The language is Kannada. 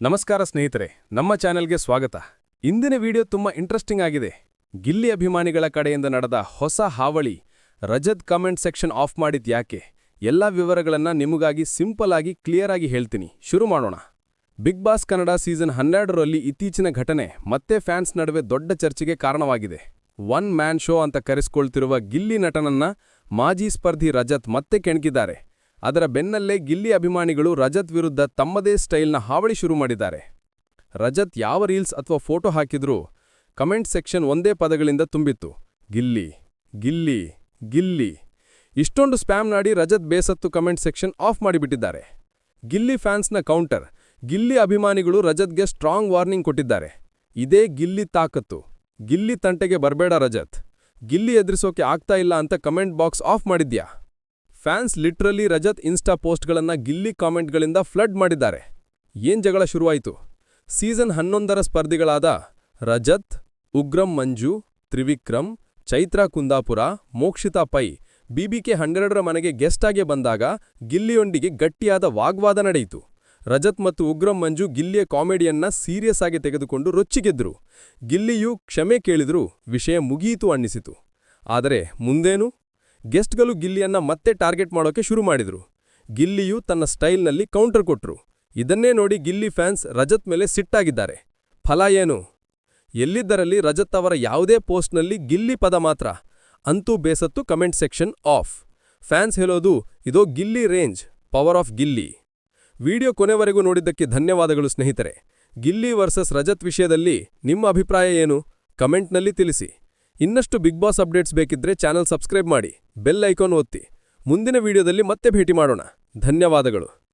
ನಮಸ್ಕಾರ ಸ್ನೇಹಿತರೆ, ನಮ್ಮ ಚಾನೆಲ್ಗೆ ಸ್ವಾಗತ. ಇಂದಿನ ವಿಡಿಯೋ ತುಂಬಾ ಇಂಟ್ರೆಸ್ಟಿಂಗ್ ಆಗಿದೆ. ಗಿಲ್ಲಿ ಅಭಿಮಾನಿಗಳ ಕಡೆಯಿಂದ ನಡೆದ ಹೊಸ ಹಾವಳಿ ರಜತ್ ಕಮೆಂಟ್ ಸೆಕ್ಷನ್ ಆಫ್ ಮಾಡಿದ್ ಯಾಕೆ? ಎಲ್ಲ ವಿವರಗಳನ್ನ ನಿಮಗಾಗಿ ಸಿಂಪಲ್ ಆಗಿ ಕ್ಲಿಯರ್ ಆಗಿ ಹೇಳ್ತೀನಿ. ಶುರು ಮಾಡೋಣ. ಬಿಗ್ ಬಾಸ್ ಕನ್ನಡ ಸೀಸನ್ ಹನ್ನೆರಡರಲ್ಲಿ ಇತ್ತೀಚಿನ ಘಟನೆ ಮತ್ತೆ ಫ್ಯಾನ್ಸ್ ನಡುವೆ ದೊಡ್ಡ ಚರ್ಚೆಗೆ ಕಾರಣವಾಗಿದೆ. ಒನ್ ಮ್ಯಾನ್ ಶೋ ಅಂತ ಕರೆಸ್ಕೊಳ್ತಿರುವ ಗಿಲ್ಲಿ ನಟನನ್ನ ಮಾಜಿ ಸ್ಪರ್ಧಿ ರಜತ್ ಮತ್ತೆ ಕೆಣಕಿದ್ದಾರೆ. ಅದರ ಬೆನ್ನಲ್ಲೇ ಗಿಲ್ಲಿ ಅಭಿಮಾನಿಗಳು ರಜತ್ ವಿರುದ್ಧ ತಮ್ಮದೇ ಸ್ಟೈಲ್ನ ಹಾವಳಿ ಶುರು ಮಾಡಿದ್ದಾರೆ. ರಜತ್ ಯಾವ ರೀಲ್ಸ್ ಅಥವಾ ಫೋಟೋ ಹಾಕಿದ್ರೂ ಕಮೆಂಟ್ ಸೆಕ್ಷನ್ ಒಂದೇ ಪದಗಳಿಂದ ತುಂಬಿತ್ತು. ಗಿಲ್ಲಿ ಗಿಲ್ಲಿ ಗಿಲ್ಲಿ. ಇಷ್ಟೊಂದು ಸ್ಪ್ಯಾಮ್ ನಾಡಿ ರಜತ್ ಬೇಸತ್ತು ಕಮೆಂಟ್ ಸೆಕ್ಷನ್ ಆಫ್ ಮಾಡಿಬಿಟ್ಟಿದ್ದಾರೆ. ಗಿಲ್ಲಿ ಫ್ಯಾನ್ಸ್ನ ಕೌಂಟರ್, ಗಿಲ್ಲಿ ಅಭಿಮಾನಿಗಳು ರಜತ್ಗೆ ಸ್ಟ್ರಾಂಗ್ ವಾರ್ನಿಂಗ್ ಕೊಟ್ಟಿದ್ದಾರೆ. ಇದೇ ಗಿಲ್ಲಿ ತಾಕತ್ತು. ಗಿಲ್ಲಿ ತಂಟೆಗೆ ಬರಬೇಡ ರಜತ್. ಗಿಲ್ಲಿ ಎದುರಿಸೋಕೆ ಆಗ್ತಾ ಇಲ್ಲ ಅಂತ ಕಮೆಂಟ್ ಬಾಕ್ಸ್ ಆಫ್ ಮಾಡಿದ್ಯಾ? ಫ್ಯಾನ್ಸ್ ಲಿಟ್ರಲಿ ರಜತ್ ಇನ್ಸ್ಟಾ ಪೋಸ್ಟ್ಗಳನ್ನ ಗಿಲ್ಲಿ ಕಾಮೆಂಟ್ಗಳಿಂದ ಫ್ಲಡ್ ಮಾಡಿದ್ದಾರೆ. ಏನ್ ಜಗಳ ಶುರುವಾಯಿತು? ಸೀಸನ್ ಹನ್ನೊಂದರ ಸ್ಪರ್ಧಿಗಳಾದ ರಜತ್, ಉಗ್ರಂ ಮಂಜು, ತ್ರಿವಿಕ್ರಮ್, ಚೈತ್ರಾ ಕುಂದಾಪುರ, ಮೋಕ್ಷಿತಾ ಪೈ ಬಿಬಿಕೆ ಹನ್ನೆರಡರ ಮನೆಗೆ ಗೆಸ್ಟ್ ಆಗಿ ಬಂದಾಗ ಗಿಲ್ಲಿಯೊಂದಿಗೆ ಗಟ್ಟಿಯಾದ ವಾಗ್ವಾದ ನಡೆಯಿತು. ರಜತ್ ಮತ್ತು ಉಗ್ರಂ ಮಂಜು ಗಿಲ್ಲಿಯ ಕಾಮಿಡಿಯನ್ನ ಸೀರಿಯಸ್ ಆಗಿ ತೆಗೆದುಕೊಂಡು ರೊಚ್ಚಿಗೆದ್ರು. ಗಿಲ್ಲಿಯು ಕ್ಷಮೆ ಕೇಳಿದರೂ, ವಿಷಯ ಮುಗಿಯಿತು ಅನ್ನಿಸಿತು. ಆದರೆ ಮುಂದೇನು? ಗೆಸ್ಟ್ಗಳು ಗಿಲ್ಲಿಯನ್ನ ಮತ್ತೆ ಟಾರ್ಗೆಟ್ ಮಾಡೋಕೆ ಶುರು ಮಾಡಿದ್ರು. ಗಿಲ್ಲಿಯು ತನ್ನ ಸ್ಟೈಲ್ನಲ್ಲಿ ಕೌಂಟರ್ ಕೊಟ್ರು. ಇದನ್ನೇ ನೋಡಿ ಗಿಲ್ಲಿ ಫ್ಯಾನ್ಸ್ ರಜತ್ ಮೇಲೆ ಸಿಟ್ಟಾಗಿದ್ದಾರೆ. ಫಲ ಏನು? ಎಲ್ಲಿದ್ದರಲ್ಲಿ ರಜತ್ ಅವರ ಯಾವುದೇ ಪೋಸ್ಟ್ನಲ್ಲಿ ಗಿಲ್ಲಿ ಪದ ಮಾತ್ರ? ಅಂತೂ ಬೇಸತ್ತು ಕಮೆಂಟ್ ಸೆಕ್ಷನ್ ಆಫ್. ಫ್ಯಾನ್ಸ್ ಹೇಳೋದು, ಇದೋ Gilli range, power of Gilli. Video ಕೊನೆವರೆಗೂ ನೋಡಿದ್ದಕ್ಕೆ ಧನ್ಯವಾದಗಳು ಸ್ನೇಹಿತರೆ. ಗಿಲ್ಲಿ ವರ್ಸಸ್ ರಜತ್ ವಿಷಯದಲ್ಲಿ ನಿಮ್ಮ ಅಭಿಪ್ರಾಯ ಏನು? ಕಮೆಂಟ್ನಲ್ಲಿ ತಿಳಿಸಿ. ಇನ್ನಷ್ಟು ಬಿಗ್ ಬಾಸ್ ಅಪ್ಡೇಟ್ಸ್ ಬೇಕಿದ್ರೆ ಚಾನಲ್ ಸಬ್ಸ್ಕ್ರೈಬ್ ಮಾಡಿ ಬೆಲ್ ಐಕಾನ್ ಒತ್ತಿ. ಮುಂದಿನ ವಿಡಿಯೋದಲ್ಲಿ ಮತ್ತೆ ಭೇಟಿ ಮಾಡೋಣ. ಧನ್ಯವಾದಗಳು.